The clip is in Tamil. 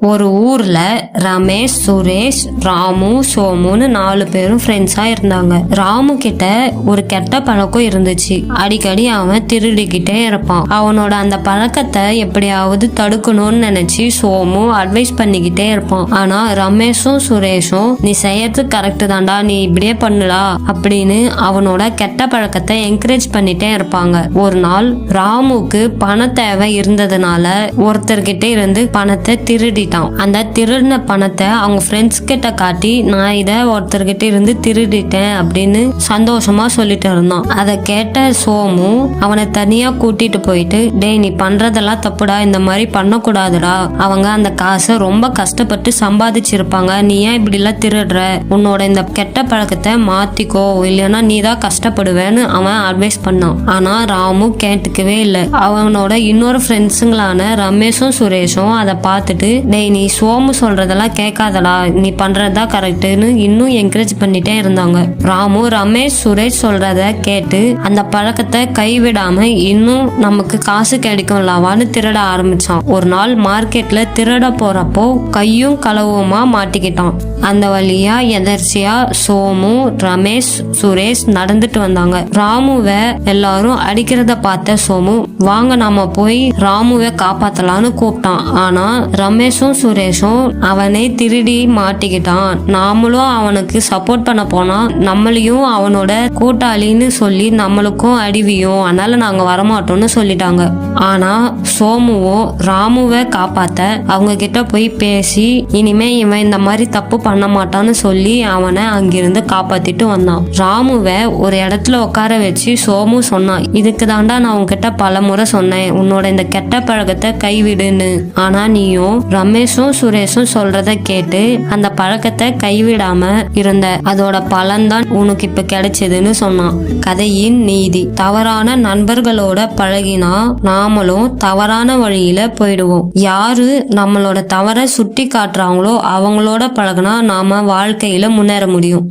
ஒரு ஊர்ல ரமேஷ் சுரேஷ் ராமு சோமுன்னு நாலு பேரும் ஃப்ரெண்ட்ஸா இருந்தாங்க. ராமு கிட்ட ஒரு கெட்ட பழக்கம் இருந்துச்சு. அடிக்கடி அவன் திருடிக்கிட்டே இருப்பான். அவனோட அந்த பழக்கத்தை எப்படியாவது தடுக்கணும்னு நினைச்சு சோமு அட்வைஸ் பண்ணிக்கிட்டே இருப்பான். ஆனா ரமேஷும் சுரேஷும் நீ செய்யறது கரெக்ட் தான்டா நீ இப்படியே பண்ணலா அப்படின்னு அவனோட கெட்ட பழக்கத்தை என்கரேஜ் பண்ணிட்டே இருப்பாங்க. ஒரு நாள் ராமுக்கு பண தேவை இருந்ததுனால ஒருத்தர்கிட்ட இருந்து பணத்தை திருடி திருடிட்டான் அந்த திருடின பணத்தை அவங்க ஃப்ரெண்ட்ஸ் கிட்ட காட்டி நான் இதை ஒருத்தர்கிட்ட இருந்து திருடிட்டேன் அப்படின்னு சந்தோஷமா சொல்லிட்டு இருந்தான். அதை கேட்ட சோமு அவனை தனியா கூட்டிட்டு போயிட்டு டேய் நீ பண்றதெல்லாம் தப்புடா. இந்த மாதிரி பண்ணக்கூடாதுடா. அவங்க அந்த காசை ரொம்ப கஷ்டப்பட்டு சம்பாதிச்சிருப்பாங்க. நீ ஏன் இப்படி எல்லாம் திருடுற? உன்னோட இந்த கெட்ட பழக்கத்தை மாத்திக்கோ. இல்லைன்னா நீ தான் கஷ்டப்படுவேன்னு அவன் அட்வைஸ் பண்ணான். ஆனா ராமு கேட்டுக்கவே இல்லை. அவனோட இன்னொரு ஃப்ரெண்ட்ஸுங்களான ரமேஷும் சுரேஷும் அதை பார்த்துட்டு டேய் நீ சோமு சொல்றதெல்லாம் கேட்காதடா. நீ பண்றதா கரெக்டுன்னு இன்னும் என்கரேஜ் பண்ணிட்டே இருந்தாங்க. ராமு ரமேஷ் சுரேஷ் சொல்றத கேட்டு அந்த பழக்கத்தை கைவிடாம இன்னும் நமக்கு காசு கிடைக்கும்லாவான்னு திருட ஆரம்பிச்சான். ஒரு நாள் மார்க்கெட்ல திருட போறப்போ கையும் களவுமா மாட்டிக்கிட்டான். அந்த வழியா எதர்ச்சியா சோமு ரமேஷ் சுரேஷ் நடந்துட்டு வந்தாங்க. ராமுவை எல்லாரும் அடிக்கிறத பார்த்த சோமு வாங்க நாம போய் ராமுவை காப்பாத்தலான்னு கூப்பிட்டான். ஆனா ரமேஷும் சுரேஷும் அவனை திருடி மாட்டிக்கிட்டான். நாமளும் அவனுக்கு சப்போர்ட் பண்ண போனா நம்மளையும் அவனோட கூட்டாளின்னு சொல்லி நம்மளுக்கும் அடிவியும் அதனால நாங்க வரமாட்டோம்னு சொல்லிட்டாங்க. ஆனா சோமுவோ ராமுவை காப்பாத்த அவங்க கிட்ட போய் பேசி இனிமே இவன் இந்த மாதிரி தப்பு பண்ண மாட்டான்னு சொல்லி அவனை அங்கிருந்து காப்பாத்திட்டு வந்தான். ராமுவை ஒரு இடத்துல உட்கார வச்சு சோமு சொன்னான் இதுக்கு தாண்டா நான் உன்கிட்ட பல முறை சொன்னேன். உன்னோட இந்த கெட்ட பழக்கத்தை கைவிடுன்னு. ஆனா நீயும் கணேஷும் சுரேஷும் சொல்றத கேட்டு அந்த பழக்கத்தை கைவிடாம இருந்த அதோட பலன்தான் உனக்கு இப்ப கிடைச்சதுன்னு சொன்னான். கதையின் நீதி. தவறான நண்பர்களோட பழகினா நாமளும் தவறான வழியில போயிடுவோம். யாரு நம்மளோட தவற சுட்டி காட்டுறாங்களோ அவங்களோட பழகினா நாம வாழ்க்கையில முன்னேற முடியும்.